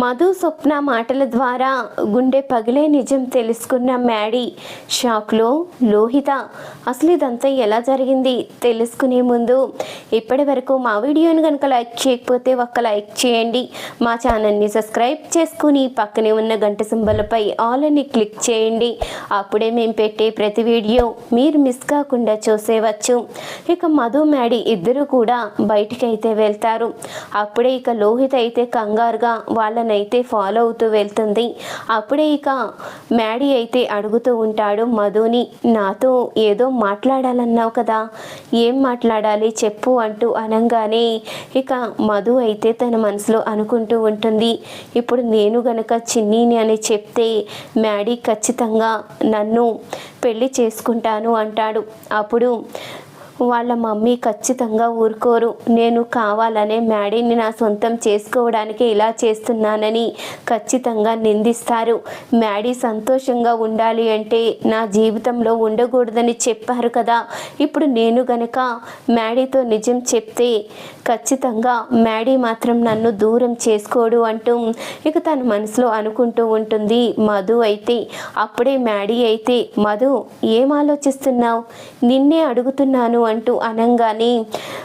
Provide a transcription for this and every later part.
మధు స్వప్న మాటల ద్వారా గుండె పగిలే నిజం తెలుసుకున్న మ్యాడీ. షాక్లో లోహిత అసలు ఇదంతా ఎలా జరిగింది తెలుసుకునే ముందు ఇప్పటి వరకు మా వీడియోని కనుక లైక్ చేయకపోతే ఒక్క లైక్ చేయండి. మా ఛానల్ని సబ్స్క్రైబ్ చేసుకుని పక్కనే ఉన్న గంట సింబలపై ఆల్ అని క్లిక్ చేయండి. అప్పుడే మేము పెట్టే ప్రతి వీడియో మీరు మిస్ కాకుండా చూసేవచ్చు. ఇక మధు మ్యాడీ ఇద్దరు కూడా బయటికి అయితే వెళ్తారు. అప్పుడే ఇక లోహిత అయితే కంగారుగా వాళ్ళ అయితే ఫాలో అవుతూ వెళ్తుంది. అప్పుడే ఇక మ్యాడీ అయితే అడుగుతూ ఉంటాడు మధుని నాతో ఏదో మాట్లాడాలన్నావు కదా ఏం మాట్లాడాలి చెప్పు అంటూ అనగానే ఇక మధు అయితే తన మనసులో అనుకుంటూ ఉంటుంది. ఇప్పుడు నేను గనక చిన్నీని అని చెప్తే మ్యాడీ ఖచ్చితంగా నన్ను పెళ్ళి చేసుకుంటాను అంటాడు. అప్పుడు వాళ్ళ మమ్మీ ఖచ్చితంగా ఊరుకోరు. నేను కావాలనే మ్యాడీని నా సొంతం చేసుకోవడానికి ఇలా చేస్తున్నానని ఖచ్చితంగా నిందిస్తారు. మ్యాడీ సంతోషంగా ఉండాలి అంటే నా జీవితంలో ఉండకూడదని చెప్పారు కదా. ఇప్పుడు నేను గనక మ్యాడీతో నిజం చెప్తే ఖచ్చితంగా మ్యాడీ మాత్రం నన్ను దూరం చేసుకోడు అంటూ ఇక తన మనసులో అనుకుంటూ ఉంటుంది. మధు అయితే అప్పుడే మ్యాడీ అయితే మధు ఏం ఆలోచిస్తున్నావు? నిన్నే అడుగుతున్నాను అంటూ అనంగానే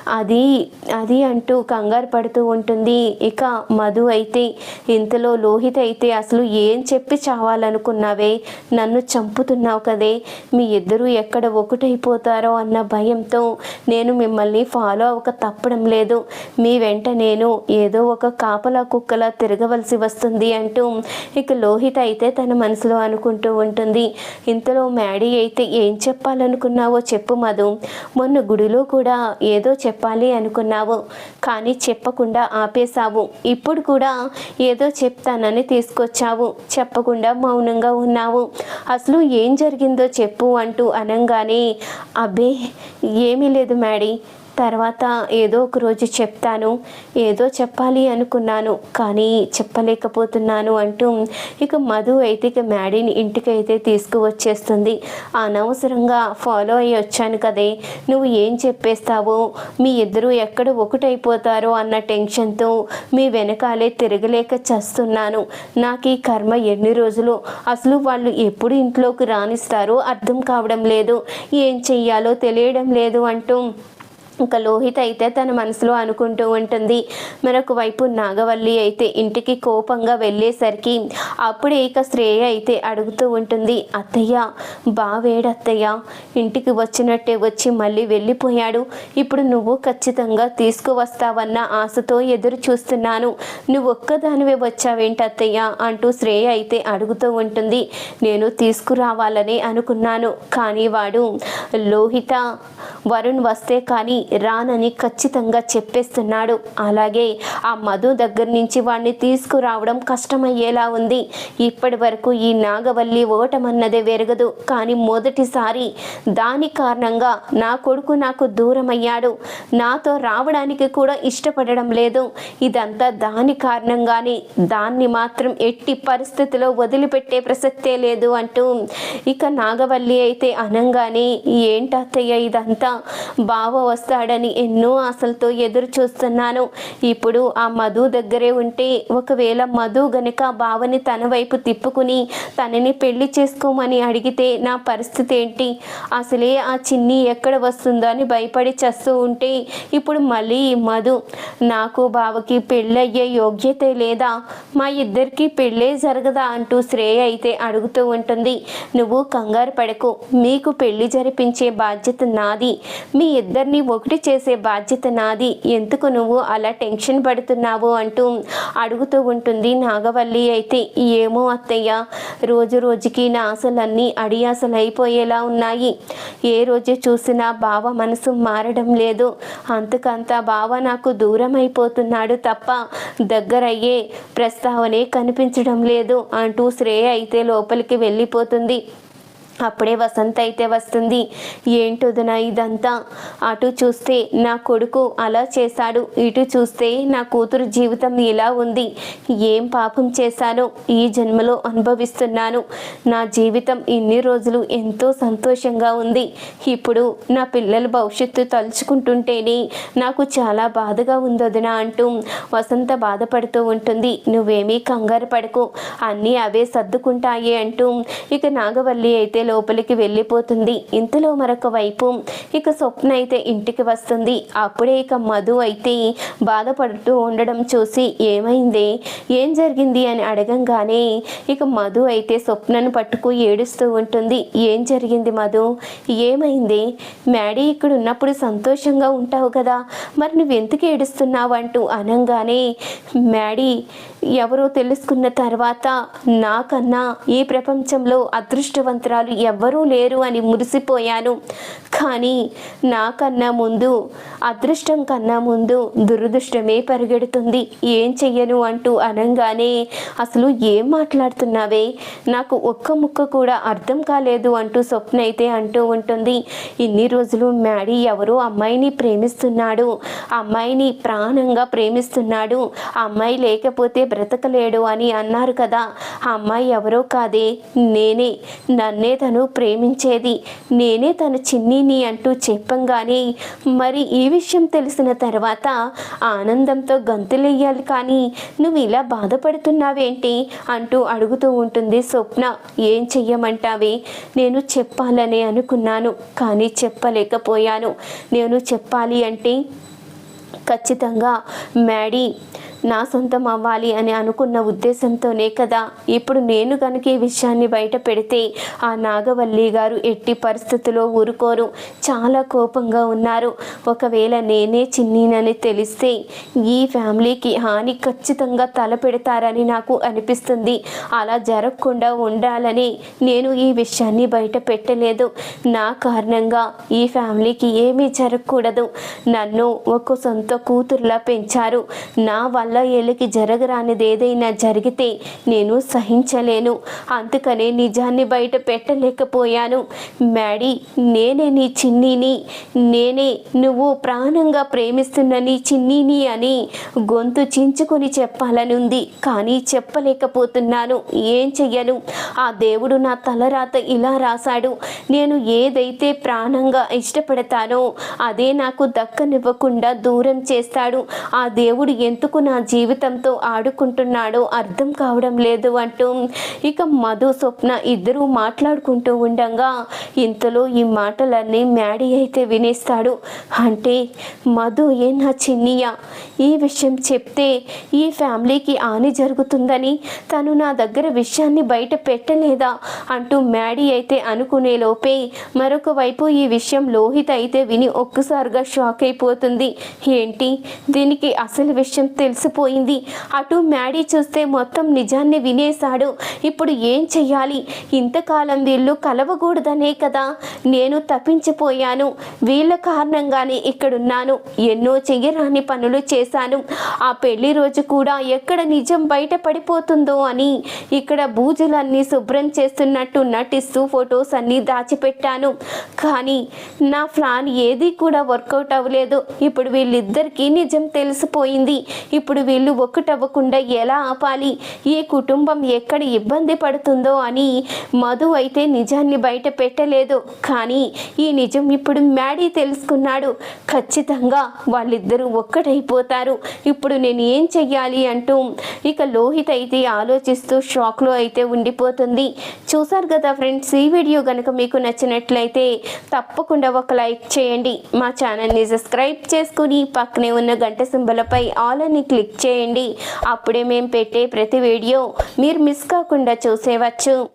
అది అది అంటూ కంగారు పడుతూ ఉంటుంది. ఇక మధు అయితే ఇంతలో లోహిత అయితే అసలు ఏం చెప్పి చావాలనుకున్నావే? నన్ను చంపుతున్నావు కదే? మీ ఇద్దరు ఎక్కడ ఒకటైపోతారో అన్న భయంతో నేను మిమ్మల్ని ఫాలో అవ్వక తప్పడం లేదు. మీ వెంట నేను ఏదో ఒక కాపలా కుక్కలా తిరగవలసి వస్తుంది అంటూ ఇక లోహిత అయితే తన మనసులో అనుకుంటూ ఉంటుంది. ఇంతలో మ్యాడీ అయితే ఏం చెప్పాలనుకున్నావో చెప్పు మధు. మొన్న గుడిలో కూడా ఏదో చెప్పాలి అనుకున్నావు. కానీ చెప్పకుండా ఆపేశావు. ఇప్పుడు కూడా ఏదో చెప్తానని తీసుకొచ్చావు. చెప్పకుండా మౌనంగా ఉన్నావు. అసలు ఏం జరిగిందో చెప్పు అంటూ అనంగానే అబ్బే ఏమీ లేదు మ్యాడీ. తర్వాత ఏదో ఒక రోజు చెప్తాను ఏదో చెప్పాలి అనుకున్నాను కానీ చెప్పలేకపోతున్నాను అంటూ ఇక మధు అయితే ఇక మ్యాడీని ఇంటికి అయితే తీసుకువచ్చేస్తుంది. అనవసరంగా ఫాలో అయ్యి వచ్చాను కదే నువ్వు ఏం చెప్పేస్తావో మీ ఇద్దరు ఎక్కడ ఒకటైపోతారో అన్న టెన్షన్తో మీ వెనకాలే తిరగలేక చస్తున్నాను. నాకు ఈ కర్మ ఎన్ని రోజులు అసలు వాళ్ళు ఎప్పుడు ఇంట్లోకి రాణిస్తారో అర్థం కావడం లేదు ఏం చెయ్యాలో తెలియడం లేదు అంటూ ఇంకా లోహిత అయితే తన మనసులో అనుకుంటూ ఉంటుంది. మరొక వైపు నాగవల్లి అయితే ఇంటికి కోపంగా వెళ్ళేసరికి అప్పుడే ఇక శ్రేయ అయితే అడుగుతూ ఉంటుంది అత్తయ్య బావేడత్తయ్య ఇంటికి వచ్చినట్టే వచ్చి మళ్ళీ వెళ్ళిపోయాడు. ఇప్పుడు నువ్వు ఖచ్చితంగా తీసుకువస్తావన్న ఆశతో ఎదురు చూస్తున్నాను. నువ్వు ఒక్కదానివే వచ్చావేంటి అత్తయ్య? అంటూ శ్రేయ అయితే అడుగుతూ ఉంటుంది. నేను తీసుకురావాలని అనుకున్నాను. కానీ వాడు లోహిత వరుణ్ వస్తే కానీ రానని ఖచ్చితంగా చెప్పేస్తున్నాడు. అలాగే ఆ మధు దగ్గర నుంచి వాడిని తీసుకురావడం కష్టమయ్యేలా ఉంది. ఇప్పటి వరకు ఈ నాగవల్లి ఓటమన్నదే వెరగదు. కానీ మొదటిసారి దాని కారణంగా నా కొడుకు నాకు దూరం అయ్యాడు నాతో రావడానికి కూడా ఇష్టపడడం లేదు. ఇదంతా దాని కారణంగానే. దాన్ని మాత్రం ఎట్టి పరిస్థితిలో వదిలిపెట్టే ప్రసక్తే లేదు అంటూ. ఇక నాగవల్లి అయితే అనంగానే ఏంటత్తయ్య ఇదంతా? బావ వస్తాడని ఎన్నో ఆశలతో ఎదురు చూస్తున్నాను. ఇప్పుడు ఆ మధు దగ్గరే ఉంటే ఒకవేళ మధు గనుక బావని తన వైపు తిప్పుకుని తనని పెళ్ళి చేసుకోమని అడిగితే నా పరిస్థితి ఏంటి? అసలే ఆ చిన్ని ఎక్కడ వస్తుందో అని భయపడి చస్తూ ఉంటే ఇప్పుడు మళ్ళీ మధు నాకు బావకి పెళ్ళయ్యే యోగ్యత లేదా? మా ఇద్దరికి పెళ్ళే జరగదా అంటూ శ్రేయ అయితే అడుగుతూ ఉంటుంది. నువ్వు కంగారు పడకు మీకు పెళ్ళి జరిపించే బాధ్యత నాది. మీ ఇద్దరిని ఒకటి చేసే బాధ్యత నాది. ఎందుకు నువ్వు అలా టెన్షన్ పడుతున్నావు అంటూ అడుగుతూ ఉంటుంది నాగవల్లి. అయితే ఏమో అత్తయ్య రోజు రోజుకి నా ఆశలన్నీ అడియాసలు అయిపోయేలా ఉన్నాయి. ఏ రోజు చూసినా బావ మనసు మారడం లేదు. అంతకంతా బావ నాకు దూరం అయిపోతున్నాడు తప్ప దగ్గరయ్యే ప్రస్తావనే కనిపించడం లేదు అంటూ శ్రేయ అయితే లోపలికి వెళ్ళిపోతుంది. అప్పుడే వసంత అయితే వస్తుంది. ఏంటోదనా ఇదంతా? అటు చూస్తే నా కొడుకు అలా చేశాడు. ఇటు చూస్తే నా కూతురు జీవితం ఇలా ఉంది. ఏం పాపం చేశానో ఈ జన్మలో అనుభవిస్తున్నాను. నా జీవితం ఇన్ని రోజులు ఎంతో సంతోషంగా ఉంది. ఇప్పుడు నా పిల్లల భవిష్యత్తు తలుచుకుంటుంటేనే నాకు చాలా బాధగా ఉంది అంటూ వసంత బాధపడుతూ ఉంటుంది. నువ్వేమీ కంగారు పడకు. అన్నీ అవే సర్దుకుంటాయి అంటూ ఇక నాగవల్లి అయితే లోపలికి వెళ్ళిపోతుంది. ఇంతలో మరొక వైపు ఇక స్వప్న అయితే ఇంటికి వస్తుంది. అప్పుడే ఇక మధు అయితే బాధపడుతూ ఉండడం చూసి ఏమైంది? ఏం జరిగింది అని అడగంగానే ఇక మధు అయితే స్వప్నను పట్టుకు ఏడుస్తూ ఉంటుంది. ఏం జరిగింది మధు? ఏమైంది? మ్యాడీ ఇక్కడ ఉన్నప్పుడు సంతోషంగా ఉంటావు కదా. మరి నువ్వు ఎందుకు ఏడుస్తున్నావు అంటూ అనంగానే మ్యాడీ ఎవరో తెలుసుకున్న తర్వాత నాకన్నా ఈ ప్రపంచంలో అదృష్టవంతురాలు ఎవ్వరూ లేరు అని మురిసిపోయాను. కానీ నాకన్నా ముందు అదృష్టం కన్నా ముందు దురదృష్టమే పరిగెడుతుంది. ఏం చెయ్యను అంటూ అనంగానే అసలు ఏం మాట్లాడుతున్నావే? నాకు ఒక్క ముక్క కూడా అర్థం కాలేదు అంటూ స్వప్న అయితే అంటూ ఉంటుంది. ఇన్ని రోజులు మ్యాడీ ఎవరో అమ్మాయిని ప్రేమిస్తున్నాడు. అమ్మాయిని ప్రాణంగా ప్రేమిస్తున్నాడు. అమ్మాయి లేకపోతే బ్రతకలేడు అని అన్నారు కదా. ఆ అమ్మాయి ఎవరో కాదే? నేనే. నన్నే తను ప్రేమించేది. నేనే తన చిన్నిని అంటూ చెప్పంగానే మరి ఈ విషయం తెలిసిన తర్వాత ఆనందంతో గంతులెయ్యాలి కానీ నువ్వు ఇలా బాధపడుతున్నావేంటి అంటూ అడుగుతూ ఉంటుంది స్వప్న. ఏం చెయ్యమంటావే? నేను చెప్పాలని అనుకున్నాను కానీ చెప్పలేకపోయాను. నేను చెప్పాలి అంటే ఖచ్చితంగా మ్యాడీ నా సొంతం అవ్వాలి అని అనుకున్న ఉద్దేశంతోనే కదా. ఇప్పుడు నేను కనుక ఈ విషయాన్ని బయట పెడితే ఆ నాగవల్లి గారు ఎట్టి పరిస్థితుల్లో ఊరుకోరు. చాలా కోపంగా ఉన్నారు. ఒకవేళ నేనే చిన్నీనని తెలిస్తే ఈ ఫ్యామిలీకి హాని ఖచ్చితంగా తలపెడతారని నాకు అనిపిస్తుంది. అలా జరగకుండా ఉండాలని నేను ఈ విషయాన్ని బయట పెట్టలేదు. నా కారణంగా ఈ ఫ్యామిలీకి ఏమీ జరగకూడదు. నన్ను ఒక సొంత కూతురులా పెంచారు. నా వల్ల ఏళ్ళకి జరగరానిది ఏదైనా జరిగితే నేను సహించలేను. అందుకనే నిజాన్ని బయట పెట్టలేకపోయాను. మ్యాడీ నేనే నీ చిన్నీని. నేనే నువ్వు ప్రాణంగా ప్రేమిస్తున్న నీ చిన్నీని అని గొంతు చించుకొని చెప్పాలని ఉంది కానీ చెప్పలేకపోతున్నాను. ఏం చెయ్యను? ఆ దేవుడు నా తలరాత ఇలా రాశాడు. నేను ఏదైతే ప్రాణంగా ఇష్టపడతానో అదే నాకు దక్కనివ్వకుండా దూరం చేస్తాడు. ఆ దేవుడు ఎందుకు నా జీవితంతో ఆడుకుంటున్నాడో అర్థం కావడం లేదు అంటూ ఇక మధు స్వప్న ఇద్దరూ మాట్లాడుకుంటూ ఉండగా ఇంతలో ఈ మాటలన్నీ మ్యాడీ అయితే వినేస్తాడు. అంటే మధు ఏ నా చిన్నయ్య ఈ విషయం చెప్తే ఈ ఫ్యామిలీకి హాని జరుగుతుందని తను నా దగ్గర విషయాన్ని బయట పెట్టలేదా అంటూ మ్యాడీ అయితే అనుకునే లోపే మరొక వైపు ఈ విషయం లోహిత అయితే విని ఒక్కసారిగా షాక్ అయిపోతుంది. ఏంటి? దీనికి అసలు విషయం తెలుసు మోసపోయింది. అటు మ్యాడీ చూస్తే మొత్తం నిజాన్ని వినేశాడు. ఇప్పుడు ఏం చెయ్యాలి? ఇంతకాలం వీళ్ళు కలవకూడదనే కదా. నేను తప్పించిపోయాను. వీళ్ళ కారణంగానే ఇక్కడున్నాను. ఎన్నో చెయ్యరాని పనులు చేశాను. ఆ పెళ్ళి రోజు కూడా ఎక్కడ నిజం బయట పడిపోతుందో అని ఇక్కడ బూజులన్నీ శుభ్రం చేస్తున్నట్టు నటిస్తూ ఫొటోస్ అన్నీ దాచిపెట్టాను. కానీ నా ప్లాన్ ఏది కూడా వర్కౌట్ అవ్వలేదు. ఇప్పుడు వీళ్ళిద్దరికీ నిజం తెలిసిపోయింది. ఇప్పుడు వీళ్ళు ఒక్కటవ్వకుండా ఎలా ఆపాలి? ఏ కుటుంబం ఎక్కడ ఇబ్బంది పడుతుందో అని మధు అయితే నిజాన్ని బయట పెట్టలేదు. కానీ ఈ నిజం ఇప్పుడు మ్యాడీ తెలుసుకున్నాడు. ఖచ్చితంగా వాళ్ళిద్దరూ ఒక్కటైపోతారు. ఇప్పుడు నేను ఏం చెయ్యాలి అంటూ ఇక లోహిత్ అయితే ఆలోచిస్తూ షాక్లో అయితే ఉండిపోతుంది. చూసారు కదా ఫ్రెండ్స్ ఈ వీడియో కనుక మీకు నచ్చినట్లయితే తప్పకుండా ఒక లైక్ చేయండి. మా ఛానల్ని సబ్స్క్రైబ్ చేసుకుని పక్కనే ఉన్న గంట సింబలపై ఆల్ అని క్లిక్ చేయండి. అప్పుడే మేము పెట్టే ప్రతి వీడియో మీరు మిస్ కాకుండా చూసేవచ్చు.